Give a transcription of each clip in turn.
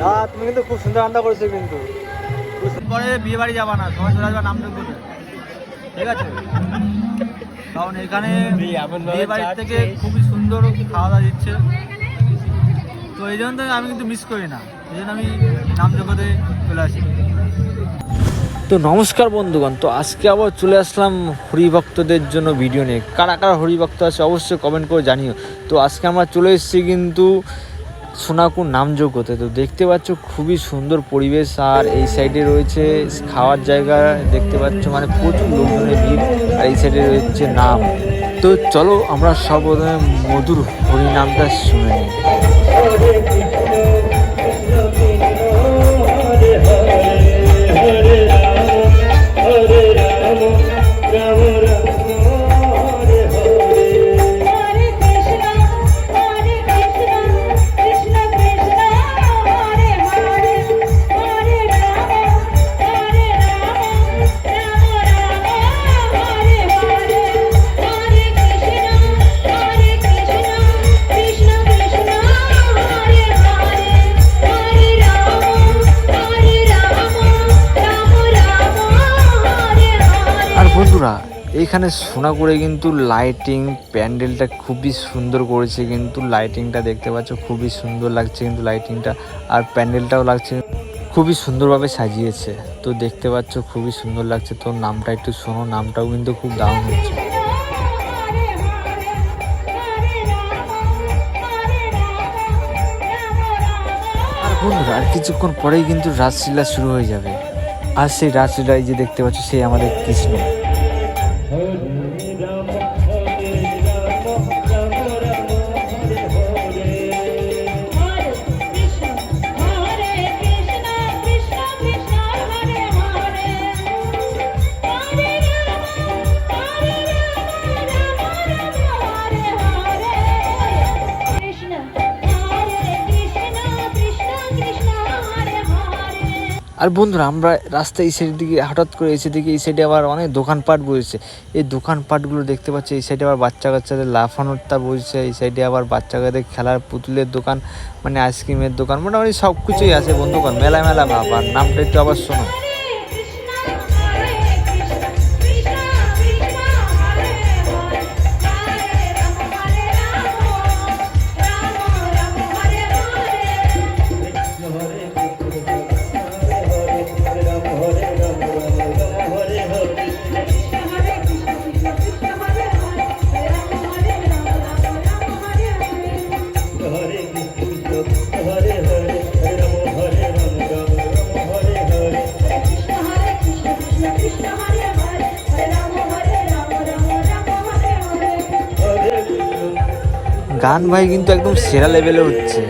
না তুমি কিন্তু খুব সুন্দর রান্না করছ কিন্তু। পরে বিয়ে বাড়ি যাবা না সবাই চলে আসবা নাম দেখব ঠিক আছে? কারণ এখানে বিয়ে বাড়ির থেকে খুবই সুন্দর খাওয়া দাওয়া দিচ্ছে। তো এই জন্য থেকে আমি কিন্তু মিস করি না। এই জন্য আমি নাম জগতে চলে আসি। তো নমস্কার বন্ধুগণ তো আজকে আবার চলে আসলাম হরিভক্তদের জন্য ভিডিও নিয়ে। কারা কারা হরিভক্ত আছে অবশ্যই কমেন্ট করে জানিও। তো আজকে আমরা চলে এসেছি কিন্তু সোনাকুর নামযোগ্যতে। তো দেখতে পাচ্ছ খুবই সুন্দর পরিবেশ, আর এই সাইডে রয়েছে খাওয়ার জায়গা, দেখতে পাচ্ছ মানে প্রচুর লোকজনের ভিড়, আর এই সাইডে রয়েছে নাম। তো চলো আমরা সর্বপ্রথমে মধুর হরিনামটা শুনে নিই। এইখানে সোনাগুড়ে কিন্তু লাইটিং প্যান্ডেলটা খুবই সুন্দর করেছে কিন্তু লাইটিংটা দেখতে পাচ্ছ, খুবই সুন্দর লাগছে কিন্তু লাইটিংটা আর প্যান্ডেলটাও লাগছে, খুবই সুন্দরভাবে সাজিয়েছে। তো দেখতে পাচ্ছ, খুবই সুন্দর লাগছে। তো নামটা একটু শোনো, নামটাও কিন্তু খুব দারুণ হচ্ছে। আর কিছুক্ষণ পরেই কিন্তু রাসলীলা শুরু হয়ে যাবে। আর সেই রাসলীলায় যে দেখতে পাচ্ছ, সেই আমাদের কৃষ্ণ। আর বন্ধুরা, আমরা রাস্তায় এই সাইডের দিকে, হঠাৎ করে এসে দিকে এই সাইডে আবার অনেক দোকানপাট বসেছে এই দোকানপাটগুলো দেখতে পাচ্ছি, এই সাইডে আবার বাচ্চা কাচ্চাদের লাফানোর তা বসেছে এই সাইডে আবার বাচ্চা কাদের খেলার পুতুলের দোকান মানে আইসক্রিমের দোকান, মোটামুটি সব কিছুই আছে বন্ধুগণ মেলা মেলা ভাব আর নামটা একটু আবার শোনো। গান ভাই কিন্তু একদম সেরা লেভেলে হচ্ছে।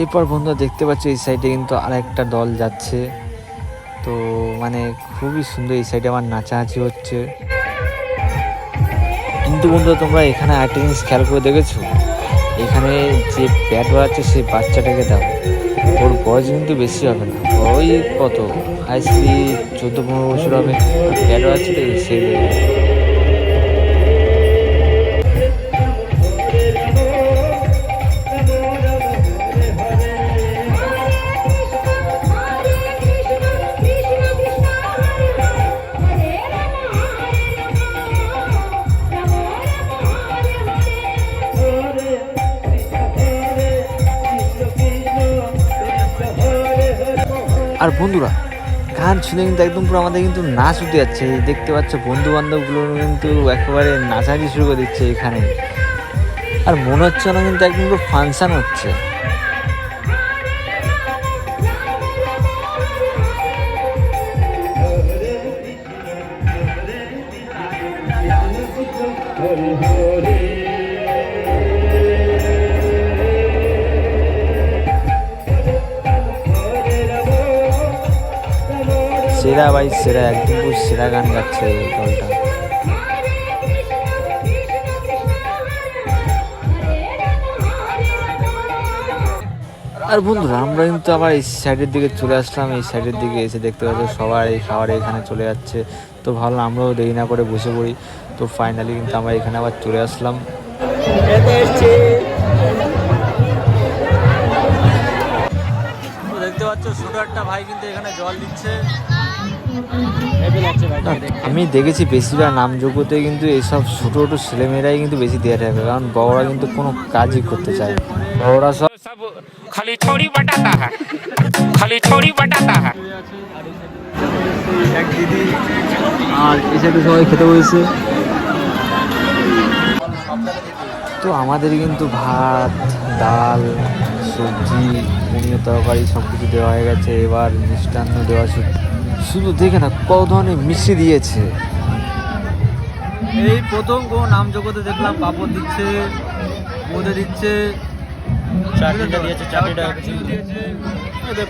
এরপর বন্ধুরা দেখতে পাচ্ছ, এই সাইডে কিন্তু আরেকটা দল যাচ্ছে। তো মানে খুবই সুন্দর এই সাইডে আমার নাচানাচি হচ্ছে। কিন্তু বন্ধুরা তোমরা এখানে একটা খেয়াল করে দেখেছ? এখানে যে ব্যাট বাড়াচ্ছে সেই বাচ্চাটাকে দাও। ওর বয়স কিন্তু বেশি হবে না। ওই কত? হাইস্টলি চোদ্দ, পনেরো বছর হবে। ব্যাট বাড়াচ্ছে তো আর বন্ধুরা, গান শুনে কিন্তু একদম পুরো আমাদের কিন্তু নাচ উঠে যাচ্ছে। দেখতে পাচ্ছ বন্ধু বান্ধবগুলো কিন্তু একেবারে নাচানাচি শুরু করে দিচ্ছে এখানে। আর মনে হচ্ছে না কিন্তু একদম পুরো ফাংশান হচ্ছে। সেরা ভাই, সেরা, একদম সেরা গান গাচ্ছে এই দলটা। আর বন্ধুরা, আমরা কিন্তু আবার এই সাইডের দিকে চলে আসলাম। এই সাইডের দিকে এসে দেখতে পাচ্ছি সবাই এই খাবার এখানে চলে যাচ্ছে। তো ভাবলাম আমরাও দেরি না করে বসে পড়ি। তো ফাইনালি কিন্তু আমরা এখানে আবার চলে আসলাম। দেখতে পাচ্ছ ছোট একটা ভাই কিন্তু এখানে জল দিচ্ছে। আমি দেখেছি বেশিরভাগ নামযোগ্যতে কিন্তু এইসব ছোট ছোট ছেলেমেয়েরাই কিন্তু বেশি দেওয়া থাকে কারণ বড়রা কিন্তু কোনো কাজই করতে চায় বড়রা সব খালি ছড়ি বাটাতা খালি ছড়ি বাটাতা এক দিদি আর এসে সবাই খেতে বসেছে। তো আমাদের কিন্তু ভাত ডাল সবজি তরকারি সব কিছু দেওয়া হয়ে গেছে। এবার মিষ্টান্ন দেওয়া শুধু দেখে না কত ধরনের মিশিয়ে দিয়েছে। এই প্রথম কোনো নাম জগতে দেখলাম পাপড় দিচ্ছে বোঁদে দিচ্ছে। চাটনিটা দিয়েছে, চাটনিটা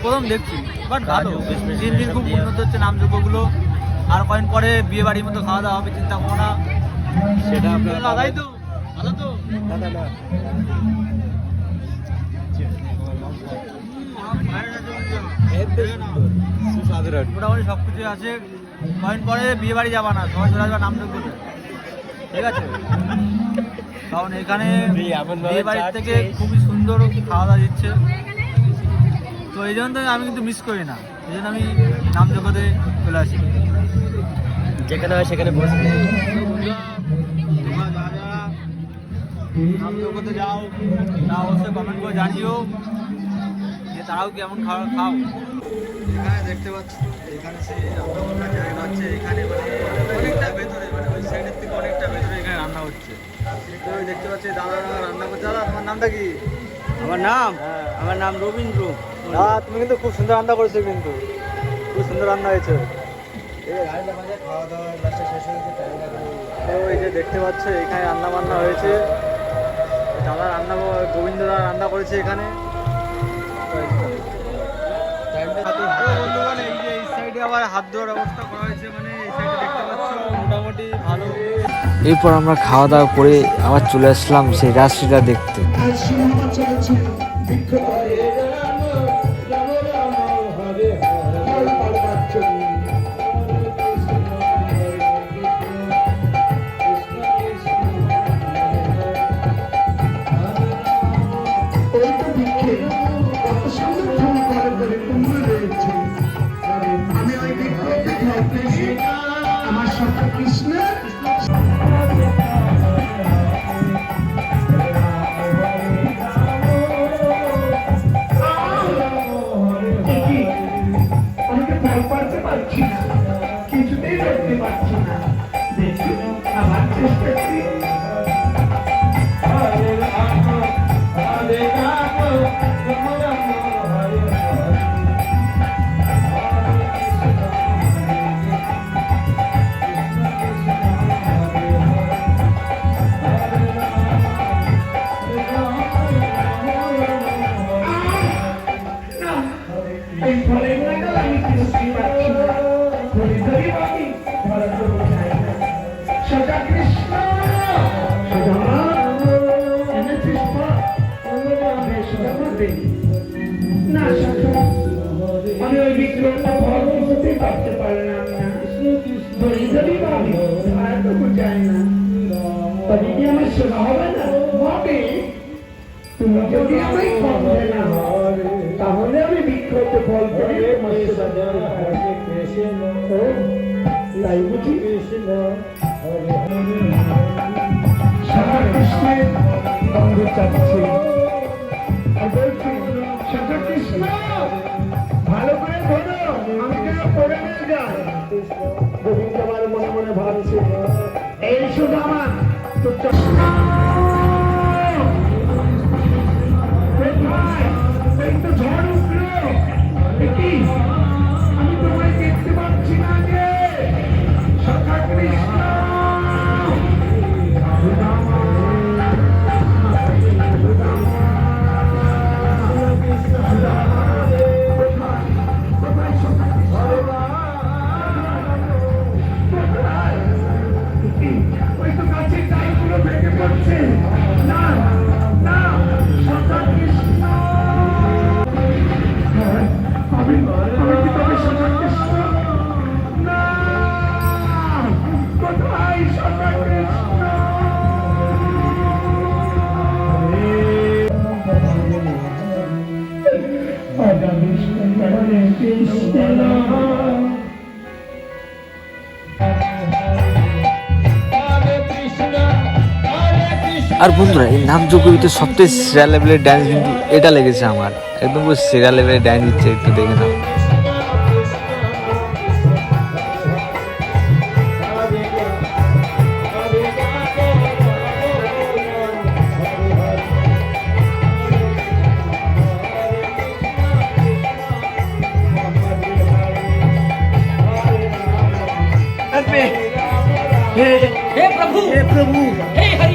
প্রথম দেখছি বাট ভালো। দিন দিন খুব উন্নত হচ্ছে নাম নামযোগ্যগুলো আর কয়েন পরে বিয়ে বাড়ির মতো খাওয়া দাওয়া হবে চিন্তা করো না সেটা আপনার লাগাই তো ভালো তো। না না মোটামুটি সব কিছু আছে। কয়েন পরে বিয়ে বাড়ি যাবা না সবাই চলে আসবে নামযোগ্যতে ঠিক আছে? কারণ এখানে বিয়ে বাড়ির থেকে খুবই সুন্দর খাওয়া দাওয়া দিচ্ছে। তো এই জন্য আমি কিন্তু মিস করি না। এই জন্য আমি নামযোগ্যতে চলে আসি। যেখানে হয় সেখানে তোমরা যা নামযোগ্যতে যাও তা অবশ্যই কমেন্ট করে জানিও যে তারাও কেমন খাওয়া খাও এখানে দেখতে পাচ্ছি এখানে সেই রান্না জায়গা হচ্ছে এখানে মানে অনেকটা ভেতরে মানে ওই সাইডের থেকে অনেকটা ভেতরে এখানে রান্না হচ্ছে। তো দেখতে পাচ্ছি দাদা রান্না করছে। দাদা তোমার নামটা কি? আমার নাম? আমার নাম রবীন্দ্র। দাদা তুমি কিন্তু খুব সুন্দর রান্না করেছ কিন্তু। খুব সুন্দর রান্না হয়েছে। খাওয়া দাওয়া লাস্টে শেষ হয়ে গেছে তো এই যে দেখতে পাচ্ছ এখানে রান্না বান্না হয়েছে। দাদা রান্না গোবিন্দ দাদা রান্না করেছে এখানে। বন্ধুগণ এই যে এই সাইডে আবার হাত ধোয়ার ব্যবস্থা করা হয়েছে মানে এই সাইডে দেখতে পাচ্ছ মোটামুটি ভালো। এরপর আমরা খাওয়া দাওয়া করে আবার চলে আসলাম সেই রাশিটা দেখতে। আমার কি হবে না হবে তুমি যদি আমায় কম না তাহলে আমি বিক্ষত ফল করি সেবা তাই বুঝি সারা চাচ্ছে ভালো করে Amen. আর বন্ধুরা এই নামযোগ্যের ভিতরে সবথেকে সেরা লেভেলের ড্যান্স কিন্তু এটা লেগেছে আমার একদম পুরো সেরা লেভেলের ড্যান্স দিচ্ছে একটু দেখে নাও हे प्रभु हे प्रभु हे हरि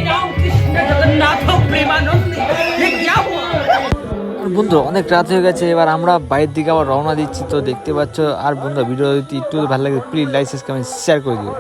বন্ধু, অনেক রাত হয়ে গেছে, এবার আমরা বাইরের দিকে আবার রওনা দিচ্ছি, তো দেখতে পাচ্ছ। আর বন্ধু ভিডিও যদি একটু ভালো লাগে প্লিজ লাইক সাবস্ক্রাইব শেয়ার করে দিও।